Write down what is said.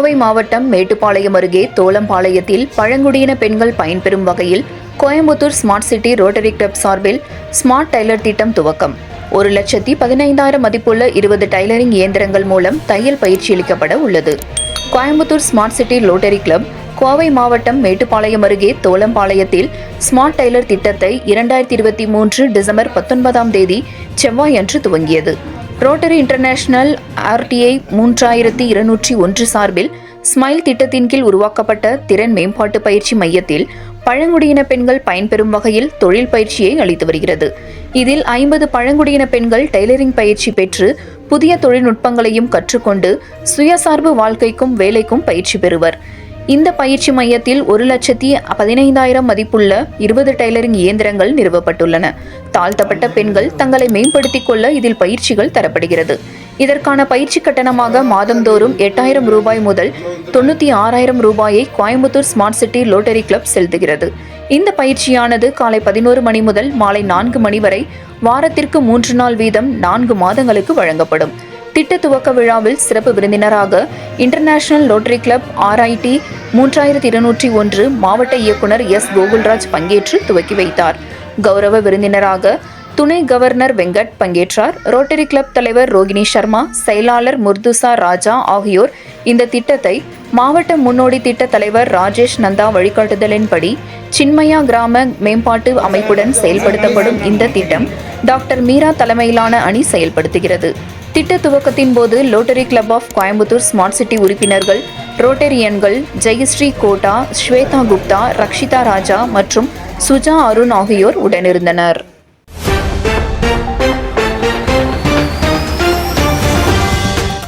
கோவை மாவட்டம் மேட்டுப்பாளையம் அருகே தோளம்பாளையத்தில் பழங்குடியின பெண்கள் பயன்பெறும் வகையில் Coimbatore smart city rotary club சார்பில் ஸ்மார்ட் டைலர் திட்டம் துவக்கம். ஒரு லட்சத்தி பதினைந்தாயிரம் மதிப்புள்ள இருபது டைலரிங் இயந்திரங்கள் மூலம் தையல் பயிற்சி அளிக்கப்பட உள்ளது. Coimbatore smart city rotary club Kovai மாவட்டம் மேட்டுப்பாளையம் அருகே தோளம்பாளையத்தில் ஸ்மார்ட் டைலர் திட்டத்தை இரண்டாயிரத்தி இருபத்தி மூன்று டிசம்பர் பத்தொன்பதாம் தேதி செவ்வாயன்று துவங்கியது. ரோட்டரி இன்டர்நேஷனல் ஆர்டிஐ மூன்றாயிரத்தி இருநூற்றி ஒன்று சார்பில் ஸ்மைல் திட்டத்தின் கீழ் உருவாக்கப்பட்ட திறன் மேம்பாட்டு பயிற்சி மையத்தில் பழங்குடியின பெண்கள் பயன்பெறும் வகையில் தொழில் பயிற்சியை அளித்து வருகிறது. இதில் ஐம்பது பழங்குடியின பெண்கள் டெய்லரிங் பயிற்சி பெற்று புதிய தொழில்நுட்பங்களையும் கற்றுக்கொண்டு சுயசார்பு வாழ்க்கைக்கும் வேலைக்கும் பயிற்சி பெறுவர். இந்த பயிற்சி மையத்தில் ஒரு லட்சத்தி பதினைந்தாயிரம் மதிப்புள்ள இருபது டைலரிங் இயந்திரங்கள் நிறுவப்பட்டுள்ளன. தாழ்த்தப்பட்ட பெண்கள் தங்களை மேம்படுத்திக் கொள்ள இதில் பயிற்சிகள் தரப்படுகிறது. இதற்கான பயிற்சி கட்டணமாக மாதந்தோறும் எட்டாயிரம் ரூபாய் முதல் தொண்ணூற்றி ஆறாயிரம் ரூபாயை Coimbatore smart city rotary club செலுத்துகிறது. இந்த பயிற்சியானது காலை பதினோரு மணி முதல் மாலை நான்கு மணி வரை வாரத்திற்கு மூன்று நாள் வீதம் நான்கு மாதங்களுக்கு வழங்கப்படும். திட்ட துவக்க விழாவில் சிறப்பு விருந்தினராக இன்டர்நேஷனல் லோட்டரி கிளப் ஆர்ஐடி மூன்றாயிரத்தி இருநூற்றி ஒன்று மாவட்ட இயக்குனர் எஸ் கோகுல்ராஜ் பங்கேற்று துவக்கி வைத்தார். கௌரவ விருந்தினராக துணை கவர்னர் வெங்கட் பங்கேற்றார். ரோட்டரி கிளப் தலைவர் ரோகிணி சர்மா செயலாளர் முர்துசா ராஜா ஆகியோர் இந்த திட்டத்தை மாவட்ட முன்னோடி திட்ட தலைவர் ராஜேஷ் நந்தா வழிகாட்டுதலின்படி சின்மயா கிராம மேம்பாட்டு அமைப்புடன் செயல்படுத்தப்படும் இந்த திட்டம் டாக்டர் மீரா தலைமையிலான அணி செயல்படுத்துகிறது. திட்ட துவக்கத்தின் போது Rotary Club of Coimbatore smart city உறுப்பினர்கள் ரோட்டரியன்கள் ஜெயஸ்ரீ கோட்டா ஸ்வேதா குப்தா ரக்ஷிதா ராஜா மற்றும் சுஜா அருண் ஆகியோர் உடனிருந்தனர்.